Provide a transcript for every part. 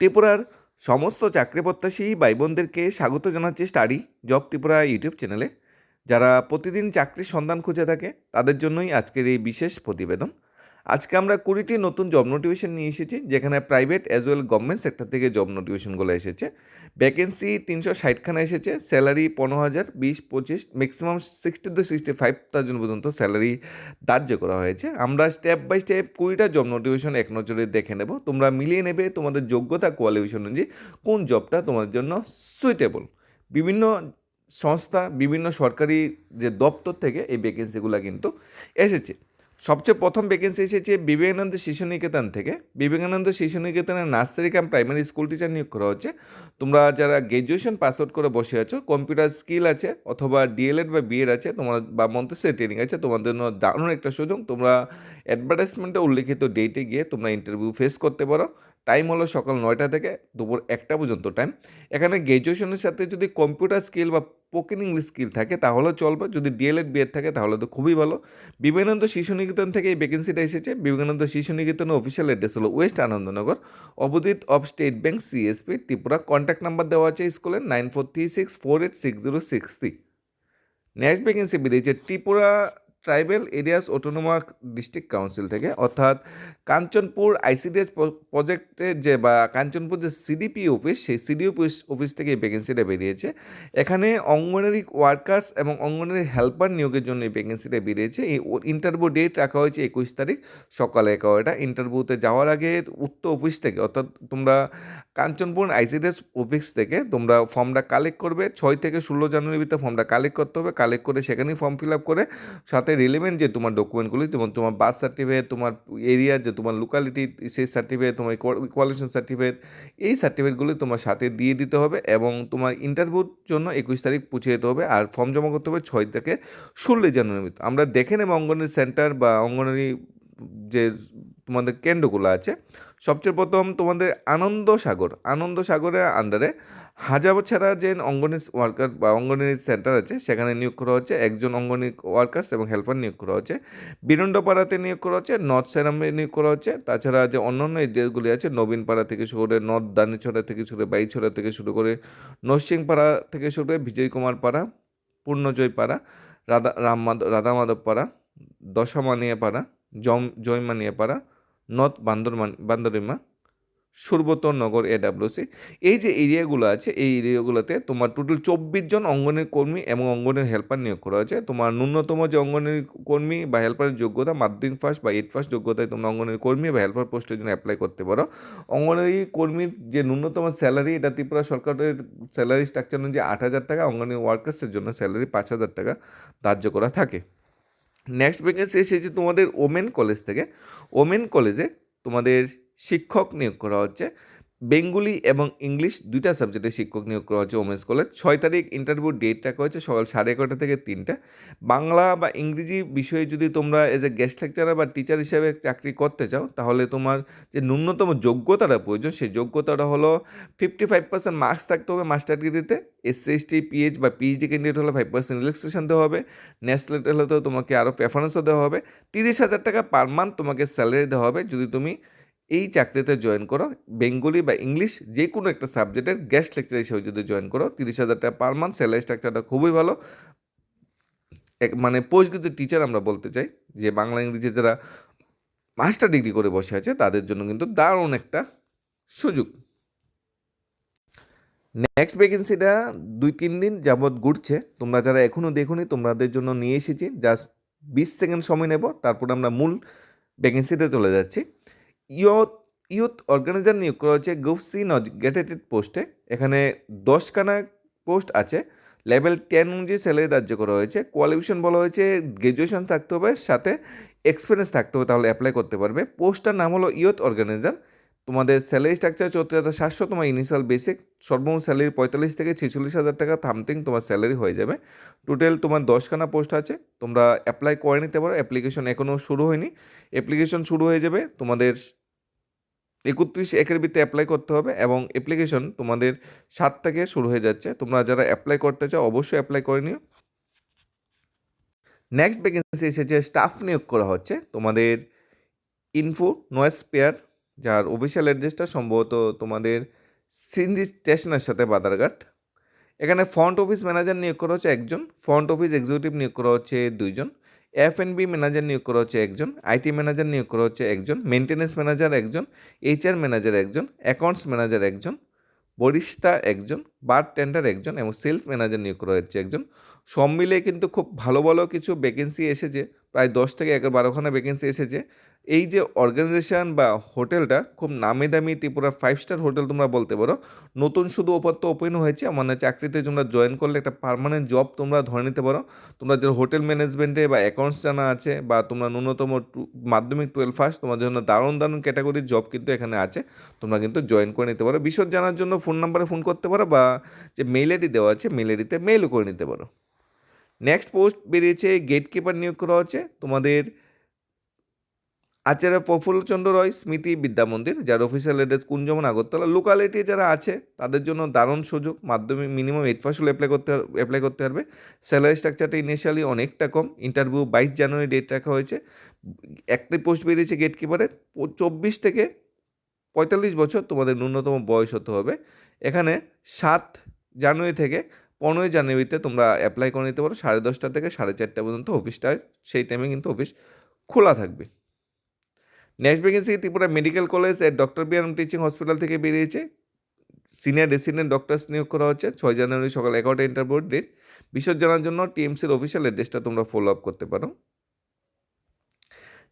ত্রিপুরার সমস্ত চাকরি প্রত্যাশী ভাই বোনদেরকে স্বাগত জানাচ্ছি স্টাডি জব ত্রিপুরা ইউটিউব চ্যানেলে। যারা প্রতিদিন চাকরির সন্ধান খুঁজে থাকে, তাদের জন্যই আজকের এই বিশেষ প্রতিবেদন। আজকে আমরা কুড়িটি নতুন জব নোটিফিকেশন নিয়ে এসেছি, যেখানে private as well government sector থেকে জব নোটিফিকেশনগুলো এসেছে। ভ্যাকেন্সি তিনশো ষাটখানা এসেছে স্যালারি পনেরো হাজার, বিশ, পঁচিশ maximum sixty two sixty five thousand পর্যন্ত স্যালারি ধার্য করা হয়েছে। আমরা স্টেপ বাই স্টেপ কুড়িটা জব নোটিফিকেশন এক নজরে দেখে নেব। তোমরা মিলিয়ে নেবে তোমাদের যোগ্যতা কোয়ালিফিকেশন অনুযায়ী কোন জবটা তোমাদের জন্য সুইটেবল বিভিন্ন সংস্থা, বিভিন্ন সরকারি যে দপ্তর থেকে এই ভ্যাকেন্সিগুলো কিন্তু এসেছে। সবচেয়ে প্রথম ভ্যাকেন্সি এসেছে বিবেকানন্দ শিশু নিকেতন থেকে। বিবেকানন্দ শিশু নিকেতনের nursery camp primary school teacher নিয়োগ করা হচ্ছে। তোমরা যারা গ্র্যাজুয়েশন পাস আউট করে বসে আছো কম্পিউটার স্কিল আছে অথবা ডিএলএড বা বিএড আছে, তোমার বা মন্তেসের ট্রেনিং আছে, তোমাদের জন্য দারুণ একটা সুযোগ। তোমরা অ্যাডভার্টাইজমেন্টে উল্লেখিত ডেটে গিয়ে তোমরা ইন্টারভিউ ফেস করতে পারো। টাইম হলো সকাল নয়টা থেকে দুপুর একটা পর্যন্ত টাইম এখানে গ্র্যাজুয়েশনের সাথে যদি কম্পিউটার স্কিল বা স্পোকেন ইংলিশ স্কিল থাকে, তাহলে চলবে। যদি ডিএলএড বিএড থাকে, তাহলে তো খুবই ভালো। বিবেকানন্দ শিশু নিকেতন থেকে এই ভ্যাকেন্সিটা এসেছে। বিবেকানন্দ শিশু নিকেতনের অফিসিয়াল অ্যাড্রেস হলো west Anandnagar opposite of state bank CSP Tripura. Contact number দেওয়া আছে স্কুলের nine four three six four eight six zero six three next vacancy বেরিয়েছে Tripura tribal areas autonomous district council থেকে, অর্থাৎ কাঞ্চনপুর আইসিডিএস প্রজেক্টের যে বা কাঞ্চনপুর যে সিডিপি অফিস, সেই সিডি অফিস অফিস থেকে এই ভ্যাকেন্সিটা বেরিয়েছে। এখানে অঙ্গনারী ওয়ার্কার্স এবং অঙ্গনারী হেল্পার নিয়োগের জন্য এই ভ্যাকেন্সিটা বেরিয়েছে। এই ইন্টারভিউ ডেট রাখা হয়েছে একুশ তারিখ, সকালে এগারোটা ইন্টারভিউতে যাওয়ার আগে উক্ত অফিস থেকে, অর্থাৎ তোমরা কাঞ্চনপুর আইসিডিএস অফিস থেকে তোমরা ফর্মটা কালেক্ট করবে। ছয় থেকে ষোলো জানুয়ারির ভিতরে ফর্মটা কালেক্ট করতে হবে। কালেক্ট করে সেখানেই ফর্ম ফিল আপ করে, সাথে রিলেভেন্ট যে তোমার ডকুমেন্টগুলি যেমন তোমার বার্থ সার্টিফিকেট তোমার এরিয়া যে তোমার লোকালিটি সেই সার্টিফিকেট তোমার কোয়ালিফিকেশন সার্টিফিকেট এই সার্টিফিকেটগুলি তোমার সাথে দিয়ে দিতে হবে এবং তোমার ইন্টারভিউর জন্য একুশ তারিখ পৌঁছে যেতে হবে আর ফর্ম জমা করতে হবে ছয় থেকে ষোলো জানুয়ারির ভিতরে আমরা দেখে নেব অঙ্গনওয়াড়ি সেন্টার বা অঙ্গনওয়াড়ি যে তোমাদের কেন্দ্রগুলো আছে। সবচেয়ে প্রথম তোমাদের আনন্দ সাগর আনন্দ সাগরের আন্ডারে হাজার ছাড়া যে অঙ্গনওয়াড়ি ওয়ার্কার বা অঙ্গনওয়াড়ি সেন্টার আছে, সেখানে নিয়োগ করা হচ্ছে। একজন অঙ্গনওয়াড়ি ওয়ার্কার্স এবং হেল্পার নিয়োগ করা হচ্ছে। বিরণ্ডপাড়াতে নিয়োগ করা হচ্ছে, নর্থ সেরামে নিয়োগ করা হচ্ছে। তাছাড়া যে অন্যান্য এরিয়াগুলি আছে, নবীনপাড়া থেকে শুরু করে নর্থ দানিছড়া থেকে শুরু করে বাইছড়া থেকে শুরু করে নরসিংপাড়া থেকে শুরু করে বিজয় কুমার পাড়া পূর্ণজয় পাড়া রাধা রাম রাধা মাধব পাড়া দশামানিয়া পাড়া জম জয়মানিয়া পাড়া নর্থ বান্দরমান, বান্দরিমা সুরবতর নগর এডাব্লিউসি এই যে এরিয়াগুলো আছে, এই এরিয়াগুলোতে তোমার টোটাল চব্বিশ জন অঙ্গনের কর্মী এবং অঙ্গনের হেল্পার নিয়োগ করা হয়েছে। তোমার ন্যূনতম যে অঙ্গনের কর্মী বা হেল্পারের যোগ্যতা, মাধ্যমিক ফার্স্ট বা এইট ফার্স্ট যোগ্যতায় তোমরা অঙ্গনের কর্মী বা হেল্পার পোস্টের জন্য অ্যাপ্লাই করতে পারো। অঙ্গনওয়াড়ি কর্মীর যে ন্যূনতম স্যালারি এটা ত্রিপুরা সরকারের স্যালারি স্ট্রাকচার অনুযায়ী আট হাজার টাকা, অঙ্গনের ওয়ার্কার্সের জন্য স্যালারি পাঁচ হাজার টাকা ধার্য করা থাকে। নেক্সট ভ্যাকেন্সি এসেছে তোমাদের ওমেন কলেজ থেকে। ওমেন কলেজে তোমাদের শিক্ষক নিয়োগ করা হচ্ছে। বেঙ্গলি এবং ইংলিশ দুইটা সাবজেক্টে শিক্ষক নিয়োগ করা হচ্ছে ওমেন্স কলেজ ছয় তারিখ ইন্টারভিউ ডেট রাখা হয়েছে সকাল সাড়ে এগারোটা থেকে তিনটা। বাংলা বা ইংরেজি বিষয়ে যদি তোমরা এজ এ গেস্ট লেকচারার বা টিচার হিসেবে চাকরি করতে চাও, তাহলে তোমার যে ন্যূনতম যোগ্যতাটা প্রয়োজন, সেই যোগ্যতাটা হলো ফিফটি ফাইভ পার্সেন্ট মার্কস থাকতে হবে মাস্টার ডিগ্রিতে এসসি এসটি পিএইচ বা পিএইচডি ক্যান্ডিডেট হলে ফাইভ পার্সেন্ট রিল্যাক্সেশন দেওয়া হবে। ন্যাশনাল হলে তো তোমাকে আরও প্রেফারেন্সও দেওয়া হবে। তিরিশ হাজার টাকা পার মান্থ তোমাকে স্যালারি দেওয়া হবে। যদি তুমি এই চাকরিতে জয়েন করো বেঙ্গলি বা ইংলিশ যে কোনো একটা সাবজেক্টের গেস্ট লেকচার হিসেবে যদি জয়েন করো, তিরিশ হাজার টাকা পার মান্থ স্যালারি স্ট্রাকচারটা খুবই ভালো। এক মানে পোস্ট টিচার আমরা বলতে চাই যে বাংলা ইংরেজি যারা মাস্টার ডিগ্রি করে বসে আছে, তাদের জন্য কিন্তু দারুণ একটা সুযোগ। নেক্সট ভ্যাকেন্সিটা দুই, তিন দিন যাবৎ ঘুরছে। তোমরা যারা এখনও দেখুনি, তোমাদের জন্য নিয়ে এসেছি। জাস্ট বিশ সেকেন্ড সময় নেব, তারপর আমরা মূল ভ্যাকেন্সিতে চলে যাচ্ছি। ইয়ুথ ইয়ুথ অর্গানাইজার নিয়োগ করা হচ্ছে গুফসি নজগেটেড পোস্টে। এখানে দশখানা পোস্ট আছে। লেভেল টেন অনুযায়ী স্যালারি ধার্য করা হয়েছে। কোয়ালিফিকেশন বলা হয়েছে গ্র্যাজুয়েশন থাকতে হবে, সাথে এক্সপিরিয়েন্স থাকতে হবে, তাহলে অ্যাপ্লাই করতে পারবে। পোস্টটার নাম হলো ইয়ুথ অর্গানাইজার। তোমাদের স্যালারি স্ট্রাকচার চৌত্রিশ হাজার সাতশো, তোমার ইনিশিয়াল বেসিক সর্বমোট স্যালারি পঁয়তাল্লিশ থেকে ছেচল্লিশ হাজার টাকা থামথিং তোমার স্যালারি হয়ে যাবে। টোটাল তোমার দশখানা পোস্ট আছে, তোমরা অ্যাপ্লাই করে নিতে পারো। অ্যাপ্লিকেশন এখনও শুরু হয়নি। অ্যাপ্লিকেশন শুরু হয়ে যাবে, তোমাদের একত্রিশ একের ভিত্তিতে অ্যাপ্লাই করতে হবে এবং অ্যাপ্লিকেশন তোমাদের সাত থেকে শুরু হয়ে যাচ্ছে। তোমরা যারা অ্যাপ্লাই করতে চাও, অবশ্যই অ্যাপ্লাই করে নিও। নেক্সট ভ্যাকেন্সি এসেছে স্টাফ নিয়োগ করা হচ্ছে, তোমাদের ইনফো নয়েস পেয়ার যার অফিসিয়াল অ্যাড্রেসটা সম্ভবত তোমাদের সিন্দি স্টেশনের সাথে বাদারঘাট। এখানে ফ্রন্ট অফিস ম্যানেজার নিয়োগ করা হচ্ছে একজন ফ্রন্ট অফিস এক্সিকিউটিভ নিয়োগ করা হচ্ছে দুইজন। এফ এন বি ম্যানেজার নিয়োগ করা হচ্ছে একজন আইটি ম্যানেজার নিয়োগ করা হচ্ছে একজন মেনটেন্যান্স ম্যানেজার একজন এইচআর ম্যানেজার একজন অ্যাকাউন্টস ম্যানেজার একজন বরিস্তা একজন বার টেন্ডার একজন এবং সেলস ম্যানেজার নিয়োগ করা হচ্ছে একজন। সব মিলে কিন্তু খুব ভালো ভালো কিছু ভ্যাকেন্সি এসেছে। প্রায় দশ থেকে এগারো বারোখানা ভ্যাকেন্সি এসেছে। এই যে অর্গানাইজেশন বা হোটেলটা খুব নামি দামি ত্রিপুরা ফাইভ স্টার হোটেল তোমরা বলতে পারো। নতুন শুধু ওপর তো ওপেন হয়েছে মানে চাকরিতে তোমরা জয়েন করলে একটা পার্মানেন্ট জব তোমরা ধরে নিতে পারো। তোমরা যে হোটেল ম্যানেজমেন্টে বা অ্যাকাউন্টস জানা আছে বা তোমরা ন্যূনতম মাধ্যমিক টুয়েলভ ফার্স্ট তোমার জন্য দারুণ দারুণ ক্যাটাগরির জব কিন্তু এখানে আছে। তোমরা কিন্তু জয়েন করে নিতে পারো। বিশদ জানার জন্য ফোন নাম্বারে ফোন করতে পারো বা যে মেল আইডি দেওয়া আছে মেল আইডিতে মেলও করে নিতে পারো। নেক্সট পোস্ট বেরিয়েছে গেট কিপার নিয়োগ করা হচ্ছে। তোমাদের আচার্য প্রফুল্লচন্দ্র রয়, স্মৃতি বিদ্যা মন্দির, যার official address Kunjaban Agartala. Locality যারা আছে, তাদের জন্য দারুণ সুযোগ। মাধ্যমিক মিনিমাম এইট পাস হলে অ্যাপ্লাই করতে অ্যাপ্লাই করতে পারবে। স্যালারি স্ট্রাকচারটা ইনিশিয়ালি অনেকটা কম। ইন্টারভিউ বাইশ জানুয়ারি ডেট রাখা হয়েছে। একটি পোস্ট বেরিয়েছে গেট কিপারের চব্বিশ থেকে পঁয়তাল্লিশ বছর তোমাদের ন্যূনতম বয়স হতে হবে। এখানে সাত জানুয়ারি থেকে পনেরোই জানুয়ারিতে তোমরা অ্যাপ্লাই করে নিতে পারো। সাড়ে দশটা থেকে সাড়ে চারটা পর্যন্ত অফিসটা সেই টাইমে কিন্তু অফিস খোলা থাকবে। নেক্সট ভ্যাকেন্সি ত্রিপুরা মেডিকেল কলেজের ডক্টর এম টিচিং হসপিটাল থেকে বেরিয়েছে। সিনিয়র রেসিডেন্ট ডক্টরস নিয়োগ করা হচ্ছে। ছয় জানুয়ারি সকাল এগারোটা ইন্টারভিউ ডেট বিশদ জানার জন্য টিএমসির অফিসিয়াল অ্যাড্রেসটা তোমরা ফলো আপ করতে পারো।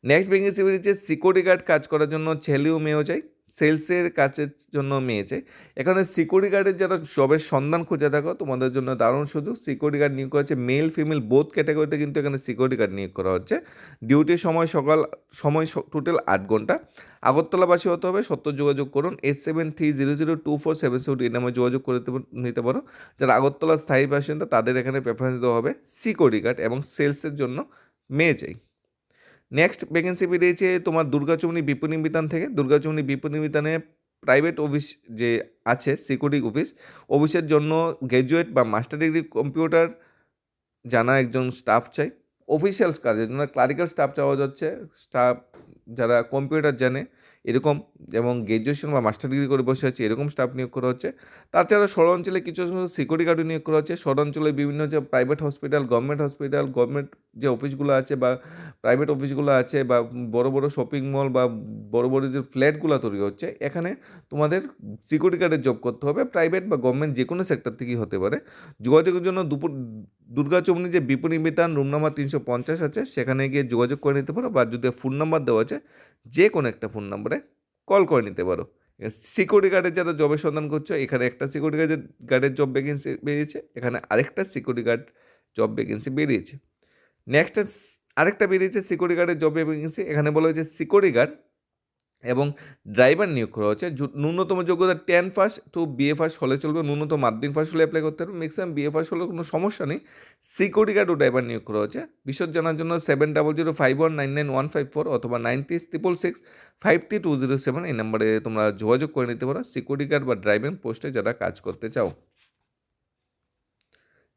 নেক্সট ভ্যাকেন্সি বেরিয়েছে সিকিউরিটি গার্ড কাজ করার জন্য ছেলে ও মেয়েও চাই সেলসের কাজের জন্য মেয়ে চাই। এখানে সিকিউরিটি গার্ডের যারা জবের সন্ধান খুঁজে থাকো তোমাদের জন্য দারুণ সুযোগ। সিকিউরিটি গার্ড নিয়োগ করা হচ্ছে মেল ফিমেল বোথ ক্যাটাগরিতে কিন্তু এখানে সিকিউরিটি গার্ড নিয়োগ করা হচ্ছে। ডিউটির সময় সকাল, সময় টোটাল আট ঘণ্টা। আগরতলাবাসী হতে হবে, সত্য যোগাযোগ করুন eight seven three zero zero two four seven seven এই নামে যোগাযোগ করে নিতে- পারো। যারা আগরতলার স্থায়ী বাসিন্দা, তাদের এখানে প্রেফারেন্স দেওয়া হবে সিকিউরিটি গার্ড এবং সেলসের জন্য মেয়ে চাই। নেক্সট ভ্যাকেন্সি বেরিয়েছে তোমার দুর্গাচমনি বিপণী বিতান থেকে। দুর্গাচমনি বিপণী বিতানে প্রাইভেট অফিস যে আছে সিকিউরিটি অফিস অফিসের জন্য গ্র্যাজুয়েট বা মাস্টার ডিগ্রি কম্পিউটার জানা একজন স্টাফ চাই। অফিসিয়াল কাজের জন্য ক্লারিক্যাল স্টাফ চাওয়া যাচ্ছে। স্টাফ যারা কম্পিউটার জানে এরকম এবং গ্র্যাজুয়েশন বা মাস্টার ডিগ্রি করে বসে আছে, এরকম স্টাফ নিয়োগ করা হচ্ছে। তাছাড়া শহর অঞ্চলে কিছু সিকিউরিটি গার্ডও নিয়োগ করা হচ্ছে। শহর অঞ্চলে বিভিন্ন যে private hospital government hospital government যে অফিসগুলো আছে বা প্রাইভেট অফিসগুলো আছে বা বড় বড় শপিং মল বা বড় বড় যে ফ্ল্যাটগুলো তৈরি হচ্ছে, এখানে তোমাদের সিকিউরিটি গার্ডের জব করতে হবে। প্রাইভেট বা গভর্নমেন্ট যে কোনো সেক্টর থেকেই হতে পারে। যোগাযোগের জন্য দুপুর, দুর্গা চমনি যে বিপণী বিতান রুম নাম্বার তিনশো পঞ্চাশ আছে, সেখানে গিয়ে যোগাযোগ করে নিতে পারো বা যদি ফোন নাম্বার দেওয়া আছে যে কোনো একটা ফোন নাম্বারে কল করে নিতে পারো। সিকিউরিটি গার্ডের যারা জবের সন্ধান করছ, এখানে একটা সিকিউরিটি গার্ডের গার্ডের জব ভ্যাকেন্সি বেরিয়েছে, এখানে আরেকটা সিকিউরিটি গার্ড জব ভ্যাকেন্সি বেরিয়েছে। নেক্সট আরেকটা বেরিয়েছে সিকিউরিটি গার্ডের জব ভ্যাকেন্সি এখানে বলা হয়েছে সিকিউরিটি গার্ড এবং ড্রাইভার নিয়োগ করা হচ্ছে। ন্যূনতম যোগ্যতা ten first to BA first হলে চলবে, ন্যূনতম মাধ্যমিক ফার্স্ট হলে অ্যাপ্লাই করতে হবে। ম্যাক্সিমাম বিএ ফার্স্ট হলে কোনো সমস্যা নেই। সিকিউরিটি গার্ড ও ড্রাইভার নিয়োগ করা হচ্ছে। বিশদ জানার জন্য seven double zero five one nine nine one five four অথবা nine three triple six five three two zero seven এই নাম্বারে তোমরা যোগাযোগ করে নিতে পারো। সিকিউরিটি গার্ড বা ড্রাইভিং পোস্টে যারা কাজ করতে চাও।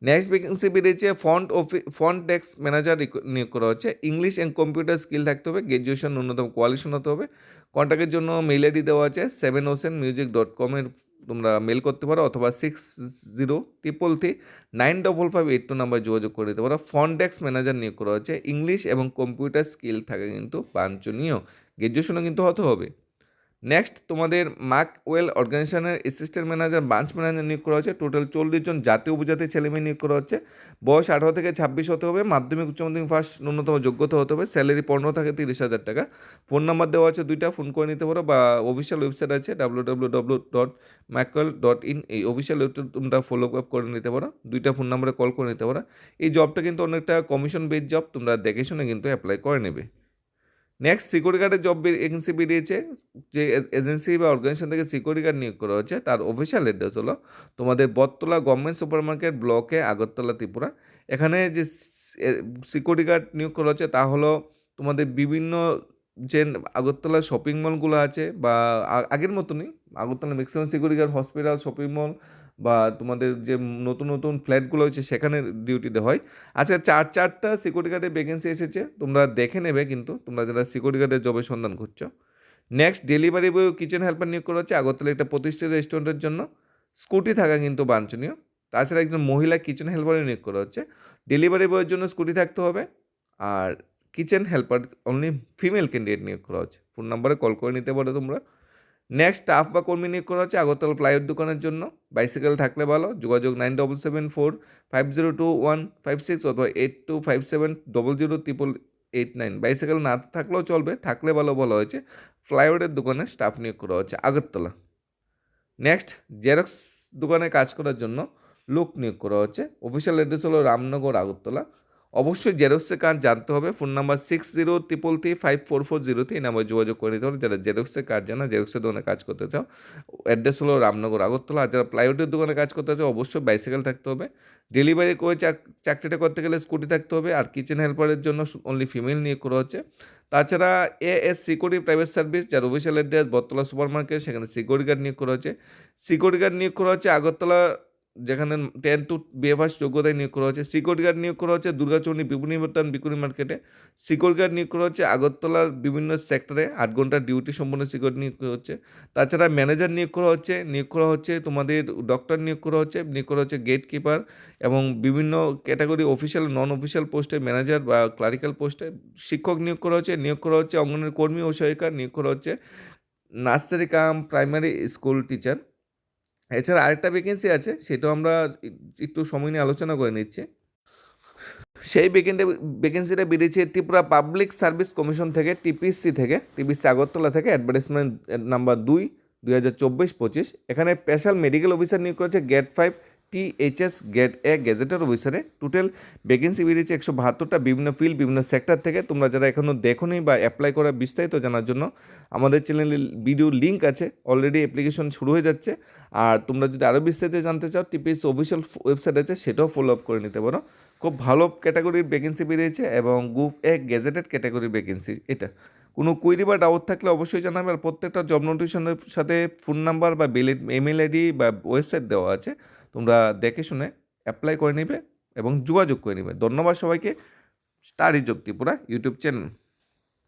নেক্সট ভ্যাকেন্সি বেরিয়েছে front office front desk manager নিয়োগ করা হচ্ছে। ইংলিশ অ্যান্ড কম্পিউটার স্কিল থাকতে হবে গ্র্যাজুয়েশন ন্যূনতম কোয়ালিশন হতে হবে। কন্ট্যাক্টের জন্য মেল আইডি দেওয়া আছে সেভেন ওসেন মিউজিক ডট কমের তোমরা মেল করতে পারো অথবা six zero triple three nine double five eight two number যোগাযোগ করে দিতে পারো। ফন্ট ডেস্ক ম্যানেজার নিয়োগ করা হচ্ছে। ইংলিশ এবং কম্পিউটার স্কিল থাকে কিন্তু বাঞ্ছনীয়। গ্র্যাজুয়েশনও কিন্তু হতে হবে। নেক্সট তোমাদের মার্ক ওয়েল অর্গানাইজেশনের অ্যাসিস্ট্যান্ট ম্যানেজার ব্রাঞ্চ ম্যানেজার নিয়োগ করা হচ্ছে। টোটাল চল্লিশ জন জাতীয় উপজাতি ছেলেমেয়ে নিয়োগ করা হচ্ছে। বয়স আঠারো থেকে ছাব্বিশ হতে হবে। মাধ্যমিক, উচ্চ মাধ্যমিক ফার্স্ট ন্যূনতম যোগ্যতা হতে হবে। স্যালারি পনেরো থেকে তিরিশ হাজার টাকা। ফোন নাম্বার দেওয়া আছে দুইটা। ফোন করে নিতে পারো বা অফিসিয়াল ওয়েবসাইট আছে W W W dot Macwell dot in এই অফিসিয়াল ওয়েবসাইট তোমরা ফলো আপ করে নিতে পারো। দুইটা ফোন নাম্বারে কল করে নিতে পারো। এই জবটা কিন্তু অনেকটা কমিশন বেস জব তোমরা দেখে শুনে কিন্তু অ্যাপ্লাই করে নেবে। নেক্সট সিকিউরিটি গার্ডের জব এজেন্সি বেরিয়েছে, যে এজেন্সি বা অর্গানাইজেশন থেকে সিকিউরিটি গার্ড নিয়োগ করা হয়েছে। তার অফিসিয়াল অ্যাড্রেস হলো তোমাদের বটতলা গভর্নমেন্ট সুপার মার্কেট ব্লকে আগরতলা ত্রিপুরা। এখানে যে সিকিউরিটি গার্ড নিয়োগ করা হচ্ছে তা হলো তোমাদের বিভিন্ন যে আগরতলা শপিং মলগুলো আছে বা আগের মতনই Agartala maximum security guard hospital shopping mall বা তোমাদের যে নতুন নতুন ফ্ল্যাটগুলো হচ্ছে সেখানে ডিউটিতে হয়। আচ্ছা চার, চারটা সিকিউরিটি গার্ডের ভ্যাকেন্সি এসেছে, তোমরা দেখে নেবে কিন্তু, তোমরা যারা সিকিউরিটি গার্ডের জবের সন্ধান করছ next delivery boy kitchen helper নিয়োগ করা হচ্ছে, আগরতলা একটা প্রতিষ্ঠিত রেস্টুরেন্টের জন্য। স্কুটি থাকা কিন্তু বাঞ্ছনীয়। তাছাড়া একজন মহিলা কিচেন হেল্পারও নিয়োগ করা হচ্ছে। ডেলিভারি বয়ের জন্য স্কুটি থাকতে হবে। আর kitchen helper only female candidate নিয়োগ করা হচ্ছে। ফোন নাম্বারে কল করে নিতে পারো তোমরা। নেক্সট স্টাফ বা কর্মী নিয়োগ করা হচ্ছে আগরতলা প্লাইউড দোকানের জন্য। বাইসাইকেল থাকলে ভালো। যোগাযোগ nine double seven four, five zero two one, five six অথবা eight two five seven, double zero triple eight nine. Bicycle না থাকলেও চলবে, থাকলে ভালো বলা হয়েছে। ফ্লাইওভারের দোকানে স্টাফ নিয়োগ করা হচ্ছে আগরতলা। নেক্সট জেরক্স দোকানে কাজ করার জন্য লোক নিয়োগ করা হচ্ছে। অফিসিয়াল অ্যাড্রেস হলো রামনগর আগরতলা। অবশ্যই জেরক্সের কাজ জানতে হবে phone number six zero triple three five four four zero three number যোগাযোগ করে নিতে হবে। যারা জেরক্সের কাজ জানা জেরক্সের দোকানে কাজ করতে চাও অ্যাড্রেস হলো রামনগর, আগরতলা। আর যারা প্লাইউডের দোকানে কাজ করতে চাও, অবশ্যই বাইসাইকেল থাকতে হবে। ডেলিভারি করে চাক- চাকরিটা করতে গেলে স্কুটি থাকতে হবে। আর কিচেন হেল্পারের জন্য অনলি ফিমেল নিয়োগ করা হচ্ছে। তাছাড়া A S security private service যার official address Battala super market সেখানে সিকিউরিটি গার্ড নিয়োগ করা হচ্ছে। সিকিউরিটি গার্ড নিয়োগ করা হচ্ছে আগরতলা যেখানে টেন টু বিএফআস যোগ্যতায় নিয়োগ করা হচ্ছে সিকিউরিটি গার্ড নিয়োগ করা হচ্ছে বিপণী বর্তমান বিকুনি মার্কেটে সিকিউরিটি গার্ড নিয়োগ করা হচ্ছে আগরতলার বিভিন্ন সেক্টরে আট ঘণ্টার ডিউটি সম্পন্ন সিকিউরিটি নিয়োগ করা হচ্ছে তাছাড়া ম্যানেজার নিয়োগ করা হচ্ছে নিয়োগ করা হচ্ছে তোমাদের ডক্টর নিয়োগ করা হচ্ছে নিয়োগ করা হচ্ছে গেট কিপার এবং বিভিন্ন ক্যাটাগরি অফিসিয়াল নন অফিসিয়াল পোস্টে ম্যানেজার বা ক্লারিক্যাল পোস্টে শিক্ষক নিয়োগ করা হচ্ছে নিয়োগ করা হচ্ছে অঙ্গনের কর্মী ও সহায়িকা নিয়োগ করা হচ্ছে nursery cum primary school teacher এছাড়া আরেকটা ভ্যাকেন্সি আছে, সেটাও আমরা একটু সময় নিয়ে আলোচনা করে নিচ্ছি। সেই ভ্যাকেন্টে ভ্যাকেন্সিটা বেরিয়েছে ত্রিপুরা পাবলিক সার্ভিস কমিশন থেকে টিপিসি থেকে টিপিসি আগরতলা থেকে অ্যাডভার্টাইজমেন্ট নাম্বার দুই দুই হাজার চব্বিশ পঁচিশ। এখানে স্পেশাল মেডিকেল অফিসার নিয়োগ করেছে grade five THS grade A গেজেটের অফিসারে টোটাল ভ্যাকেন্সি বেরিয়েছে একশো বাহাত্তরটা। বিভিন্ন ফিল্ড বিভিন্ন সেক্টর থেকে। তোমরা যারা এখনও দেখোনি বা অ্যাপ্লাই করা বিস্তারিত জানার জন্য, আমাদের চ্যানেলে ভিডিও লিঙ্ক আছে। অলরেডি অ্যাপ্লিকেশন শুরু হয়ে যাচ্ছে। আর তোমরা যদি আরও বিস্তারিত জানতে চাও টিপিএস অফিসিয়াল ওয়েবসাইট আছে, সেটাও ফলো আপ করে নিতে পারো। খুব ভালো ক্যাটাগরির ভ্যাকেন্সি বেরিয়েছে এবং গ্রুপ এ গেজেটেড ক্যাটাগরির ভ্যাকেন্সি এটা। কোনো কুইরি বা ডাউট থাকলে অবশ্যই জানাবে। আর প্রত্যেকটা জব নোটিফিকেশনের সাথে ফোন নাম্বার বা বিল ইমেল আইডি বা ওয়েবসাইট দেওয়া আছে। তোমরা দেখে শুনে অ্যাপ্লাই করে নেবে এবং যোগাযোগ করে নেবে। ধন্যবাদ সবাইকে। Star is Tripura YouTube channel.